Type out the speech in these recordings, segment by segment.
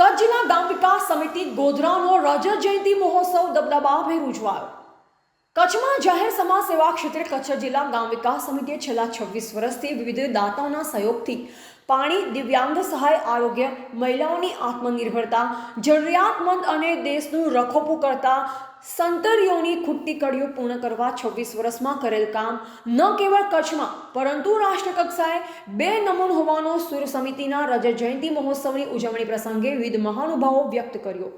કચ્છ જિલ્લા ગામ વિકાસ સમિતિ ગોધરાનો રજત જયંતિ મહોત્સવ દબદબાભેર ઉજવાયો. કચ્છમાં જાહેર સમાજ સેવા ક્ષેત્રે કચ્છ જિલ્લા ગામ વિકાસ સમિતિએ છેલ્લા છવ્વીસ વર્ષથી વિવિધ દાતાઓના સહયોગથી પાણી, દિવ્યાંગ સહાય, આરોગ્ય, મહિલાઓની આત્મનિર્ભરતા, જરૂરિયાતમંદ અને દેશનું રખોપું કરતા સંતરીઓની ખૂટતી કડીઓ પૂર્ણ કરવા છવ્વીસ વર્ષમાં કરેલ કામ ન કેવળ કચ્છમાં, પરંતુ રાષ્ટ્રકક્ષાએ બે નમૂન હોવાનો સુર સમિતિના રજત જયંતિ મહોત્સવની ઉજવણી પ્રસંગે વિવિધ મહાનુભાવો વ્યક્ત કર્યો.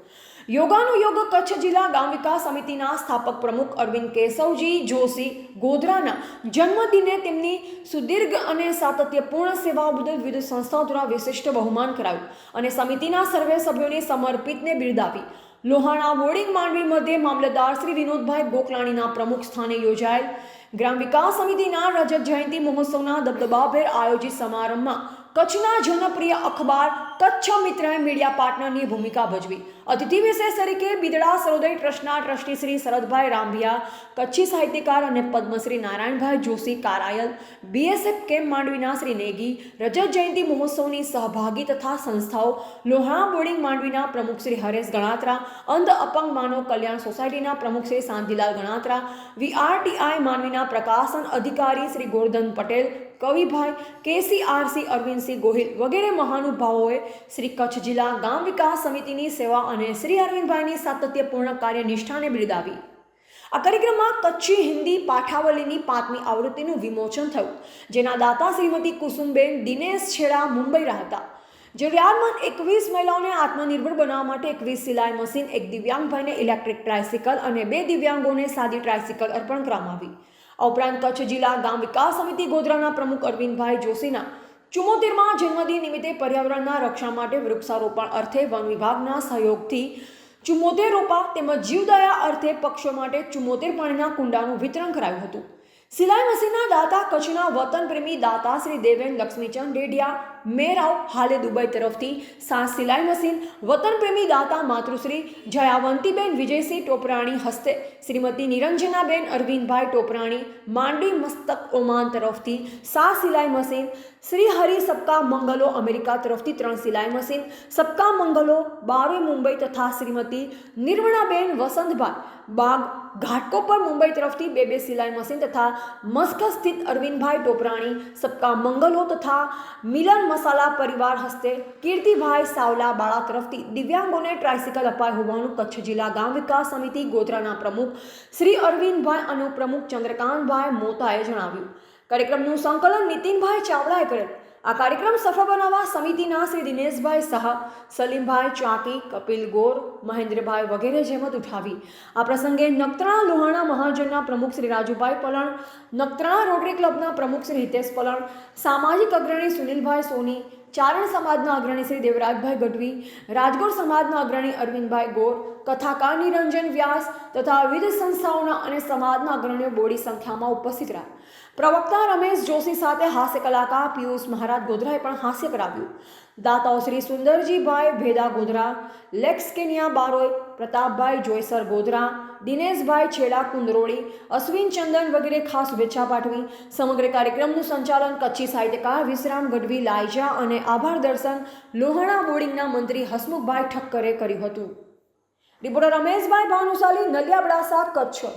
યોગાનુયોગ કચ્છ જિલ્લા ગામ વિકાસ સમિતિના સ્થાપક પ્રમુખ અરવિંદ કેશવજી જોશી ગોધરાના જન્મદિને તેમની સુદીર્ઘ અને સાતત્યપૂર્ણ સેવાઓ બદલ વિવિધ સંસ્થાઓ દ્વારા વિશિષ્ટ બહુમાન કરાયું અને સમિતિના સર્વે સભ્યોને સમર્પિતને બિરદાવી. લોહાણા બોર્ડિંગ માંડવી મધ્યે મામલતદાર શ્રી વિનોદભાઈ ગોકલાણીના પ્રમુખ સ્થાને યોજાયેલ ગ્રામ વિકાસ સમિતિના રજત જયંતિ મહોત્સવના દબદબાભેર આયોજિત સમારંભમાં કચ્છના જનપ્રિય અખબાર કચ્છ મિત્રએ મીડિયા પાર્ટનરની ભૂમિકા ભજવી. અતિથિ વિશેષ તરીકે બિદડા સરોદય ટ્રસ્ટના ટ્રસ્ટી શ્રી શરદભાઈ રાંભિયા, કચ્છી સાહિત્યકાર અને પદ્મશ્રી નારાયણભાઈ જોશી કારાયલ, બીએસએફ કેમ્પ માંડવીના શ્રી નેગી, રજત જયંતિ મહોત્સવની સહભાગી તથા સંસ્થાઓ, લોહાણા બોર્ડિંગ માંડવીના પ્રમુખ શ્રી હરેશ ગણાત્રા, અંધ અપંગ માનવ કલ્યાણ સોસાયટીના પ્રમુખ શ્રી શાંતિલાલ ગણાત્રા, વીઆરટીઆઈ માંડવીના પ્રકાશન અધિકારી શ્રી ગોરધન પટેલ, કવિભાઈ કેસીઆરસી અરવિંદસિંહ ગોહિલ વગેરે મહાનુભાવોએ શ્રી કચ્છ જિલ્લા ગામ વિકાસ સમિતિની સેવા અને શ્રી અરવિંદભાઈની સાતત્યપૂર્ણ કાર્યનિષ્ઠાને બિરદાવી. આ કાર્યક્રમમાં કચ્છી હિન્દી પાઠાવલીની પાંચમી આવૃત્તિનું વિમોચન થયું, જેના દાતા શ્રીમતી કુસુમબેન દિનેશ છેડા મુંબઈ હતા. જરૂરિયાતમંદ એકવીસ મહિલાઓને આત્મનિર્ભર બનાવવા માટે એકવીસ સિલાઈ મશીન, એક દિવ્યાંગભાઈને ઇલેક્ટ્રિક ટ્રાયસિકલ અને બે દિવ્યાંગોને સાદી ટ્રાયસિકલ અર્પણ કરવામાં આવી. આ ઉપરાંત કચ્છ જિલ્લા ગામ વિકાસ સમિતિ ગોધરાના પ્રમુખ અરવિંદભાઈ જોશીના ચુમ્મોતેરમાં જન્મદિન નિમિત્તે પર્યાવરણના રક્ષણ માટે વૃક્ષારોપણ અર્થે વન વિભાગના સહયોગથી ચુમ્મોતેર રોપા તેમજ જીવદયા અર્થે પક્ષો માટે ચુમ્મોતેર પાણીના કુંડાનું વિતરણ કરાયું હતું. સિલાઈ મશીનના દાતા, કચ્છના વતન પ્રેમી દાતા શ્રી દેવેન લક્ષ્મીચંદ ડેડિયા મેરાવ હાલે દુબઈ તરફથી સાત સિલાઈ મશીન વતન પ્રેમી દાતા માતૃશ્રી જયાવંતીબેન વિજયસિંહ ટોપરાણી હસ્તે, શ્રીમતી નિરંજનાબેન અરવિંદભાઈ ટોપરાણી, માંડી મસ્તક ઓમાન તરફથી સાત સિલાઈ મશીન, શ્રી હરિ સબકા મંગલો અમેરિકા તરફથી ત્રણ સિલાઈ મશીન, સબકા મંગલો બારે મુંબઈ તથા શ્રીમતી નિર્મળાબેન વસંતભાઈ, બાગ ઘાટકોપર મુંબઈ તરફથી બે બે સિલાઈ મશીન તથા મસ્કત સ્થિત અરવિંદભાઈ ટોપરાણી, સબકા મંગલો તથા મિલન મસાલા પરિવાર હસ્તે કીર્તિભાઈ સાવલા બાળા તરફથી દિવ્યાંગોને ટ્રાયસિકલ અપાય હોવાનું કચ્છ જિલ્લા ગામ વિકાસ સમિતિ ગોધરાના પ્રમુખ શ્રી અરવિંદભાઈ અને પ્રમુખ ચંદ્રકાંતભાઈ મોતાએ જણાવ્યું. કાર્યક્રમનું સંકલન નીતિનભાઈ ચાવડાએ કરેલ આ કાર્યક્રમ સફળ બનાવવા સમિતિના શ્રી દિનેશભાઈ શાહ સલીમભાઈ ચાકી, કપિલ ગોર, મહેન્દ્રભાઈ વગેરે જહેમત ઉઠાવી. આ પ્રસંગે નખત્રાણા લોહાણા મહાજનના પ્રમુખ શ્રી રાજુભાઈ પલણ, નખત્રાણા રોટરી ક્લબના પ્રમુખ શ્રી હિતેશ પલણ, સામાજિક અગ્રણી સુનિલભાઈ સોની ચારણ સમાજના અગ્રણી શ્રી દેવરાજભાઈ ગઢવી, રાજગોર સમાજના અગ્રણી અરવિંદભાઈ ગોર, કથાકાર નિરંજન વ્યાસ તથા વિવિધ સંસ્થાઓના અને સમાજના અગ્રણીઓ બોડી સંખ્યામાં ઉપસ્થિત રહ્યા. પ્રવક્તા રમેશ જોશી સાથે હાસ્ય કલાકાર પિયુષ મહારાજ ગોધરાએ પણ હાસ્ય કરાવ્યું. દાતાઓ શ્રી સુંદરજીભાઈ ભેદા ગોધરા, લેક્સ કેનિયા બારોય પ્રતાપભાઈ જોયસર ગોધરા, દિનેશભાઈ છેડા કુંદરોળી, અશ્વિન ચંદન વગેરે ખાસ શુભેચ્છા પાઠવી સમગ્ર કાર્યક્રમનું સંચાલન કચ્છી સાહિત્યકાર વિશ્રામ ગઢવી લાયજા અને આભાર દર્શન લોહાણા બોર્ડિંગના મંત્રી હસમુખભાઈ ઠક્કરે કર્યું હતું. રિપોર્ટર રમેશભાઈ ભાનુશાલી નલિયાબડાસા કચ્છ.